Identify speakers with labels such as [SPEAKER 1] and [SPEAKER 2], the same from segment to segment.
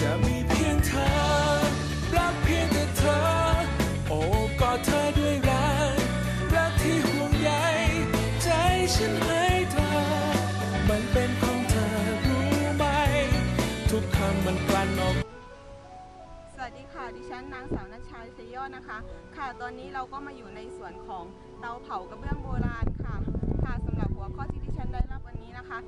[SPEAKER 1] จะมีเพียงเธอ รักเพียงแต่เธอ โอบกอดเธอด้วยรัก รักที่ห่วงใยใจฉันให้เธอ มันเป็นของเธอรู้ไหม ทุกคำมันกลั่นออก
[SPEAKER 2] สวัสดีค่ะ ดิฉันนางสาวนัชชาชยยอดนะคะ ค่ะ ตอนนี้เราก็มาอยู่ในส่วนของเตาเผากระเบื้องโบราณค่ะ ค่ะสำหรับหัวข้อที่ดิฉันได้รับวันนี้นะคะ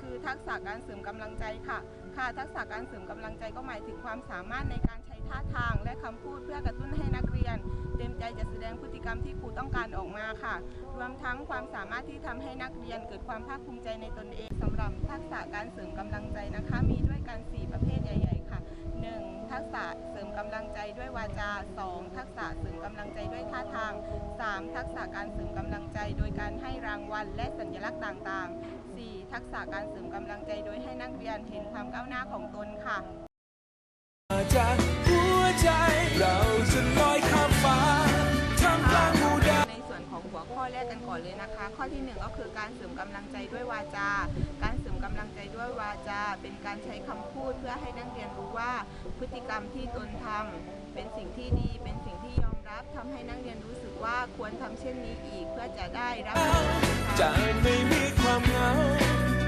[SPEAKER 2] คือทักษะการเสริมกำลังใจค่ะ ค่ะทักษะการเสริมกำลังใจก็หมายถึงความสามารถในการใช้ท่าทาง และคำพูดเพื่อกระตุ้นให้นักเรียน เต็มใจจะแสดงพฤติกรรมที่ครูต้องการออกมาค่ะ รวมทั้งความสามารถที่ทำให้นักเรียนเกิดความภาคภูมิใจในตนเองสำหรับทักษะการเสริมกำลังใจนะคะ มีด้วยกัน 4 ประเภทใหญ่ ๆ ค่ะ 1. ทักษะเสริมกำลังใจด้วยวาจา 2. ทักษะเสริมกำลังใจด้วยท่าทาง 3. ทักษะการเสริมกำลังใจ โดยการให้รางวัล และสัญลักษณ์ต่างๆ 4. ทักษะการเสริมกำลังใจโดยให้นักเรียนเห็นความก้าวหน้าของตนค่ะ
[SPEAKER 1] จากหัวใจเราจะลอยข้ามฟ้าทำกลางหมู่ดาว
[SPEAKER 2] ในส่วนของหัวข้อแรกกันก่อนเลยนะคะ ข้อที่หนึ่งก็คือการเสริมกำลังใจด้วยวาจา การเสริมกำลังใจด้วยวาจา เป็นการใช้คำพูดเพื่อให้นักเรียนรู้ว่าพฤติกรรมที่ตนทำเป็นสิ่งที่ดีเป็น ว่าควรทำเช่นนี้อีกเพื่อจะได้รับ
[SPEAKER 1] จะไม่มีความเหงา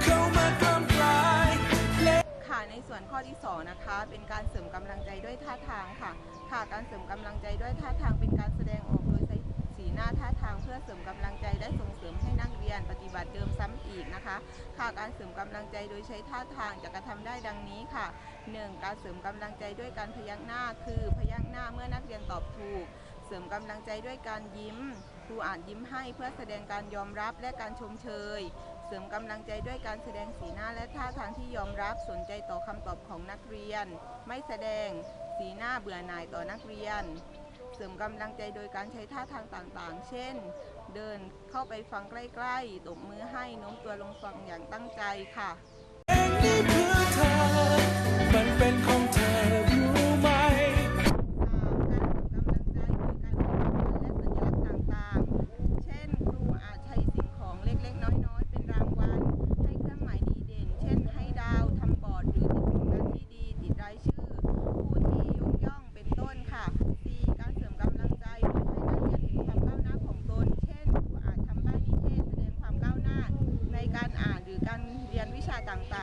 [SPEAKER 1] เข้ามากล้ำกลายเพลง
[SPEAKER 2] ค่ะในส่วนข้อที่สองนะคะ เป็นการเสริมกำลังใจด้วยท่าทางค่ะ ค่ะการเสริมกำลังใจด้วยท่าทางเป็นการแสดงออกโดยใช้สีหน้าท่าทางเพื่อเสริมกำลังใจและส่งเสริมให้นักเรียนปฏิบัติเดิมซ้ำอีกนะคะค่ะการเสริมกำลังใจโดยใช้ท่าทางจะกระทำได้ดังนี้ค่ะ 1. การเสริมกำลังใจด้วยการพยักหน้าคือพยักหน้าเมื่อนักเรียนตอบถูก เสริมกำลังใจด้วยการยิ้ม ครูอ่านยิ้มให้เพื่อแสดงการยอมรับและการชมเชย เสริมกำลังใจด้วยการแสดงสีหน้าและท่าทางที่ยอมรับสนใจต่อคำตอบของนักเรียน ไม่แสดงสีหน้าเบื่อหน่ายต่อนักเรียน เสริมกำลังใจโดยการใช้ท่าทางต่างๆ เช่น เดินเข้าไปฟังใกล้ๆตบมือให้โน้มตัวลงฟังอย่างตั้งใจค่ะ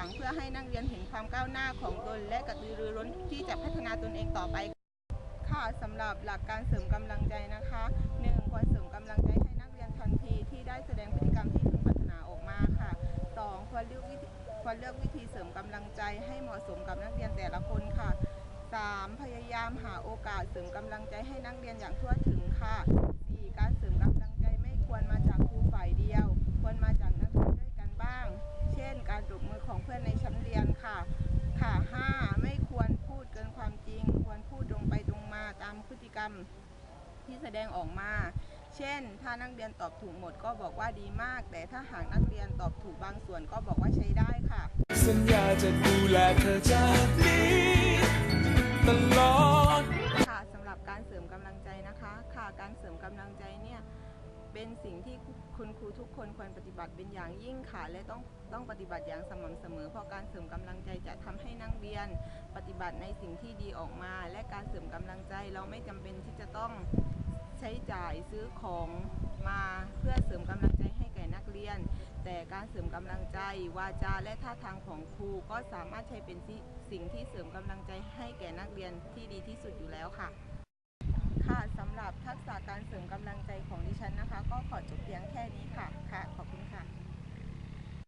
[SPEAKER 1] งเพื่อ
[SPEAKER 2] ให้นักเรียนเห็นความก้าวหน้าของตนและกระตือรือร้นที่จะพัฒนาตนเองต่อไป ค่ะสำหรับหลักการเสริมกำลังใจนะคะ 1. ควรเสริมกำลังใจให้นักเรียนทันทีที่ได้แสดงพฤติกรรมที่พึงปรารถนาออกมาค่ะ 2. ควรเลือกวิธีควรเลือกวิธีเสริมกำลังใจให้เหมาะสมกับนักเรียนแต่ละคนค่ะ 3. พยายามหาโอกาสเสริมกำลังใจให้นักเรียนอย่างทั่วถึงค่ะ กรรมที่แสดงออกมา เช่น ถ้านักเรียนตอบถูกหมดก็บอกว่าดีมาก แต่ถ้าหากนักเรียนตอบถูกบางส่วนก็บอกว่าใช้ได้ค่ะ
[SPEAKER 1] สัญญาจะดูแลเธอจากนี้ตลอด
[SPEAKER 2] เป็นสิ่งที่คุณครูทุกคนควรปฏิบัติเป็นอย่างยิ่งค่ะ และต้องต้องปฏิบัติอย่างสม่ำเสมอ เพราะการเสริมกำลังใจจะทำให้นักเรียน ปฏิบัติในสิ่งที่ดีออกมา และการเสริมกำลังใจเราไม่จำเป็นที่จะต้องใช้จ่ายซื้อของมาเพื่อเสริมกำลังใจให้แก่นักเรียน แต่การเสริมกำลังใจวาจาและท่าทางของครูก็สามารถใช้เป็นสิ่งที่เสริมกำลังใจให้แก่นักเรียนที่ดีที่สุดอยู่แล้วค่ะ การเสริมกำลังใจของดิฉันนะคะ ก็ขอจบเพียงแค่นี้ค่ะ ค่ะ ขอบคุณค่ะ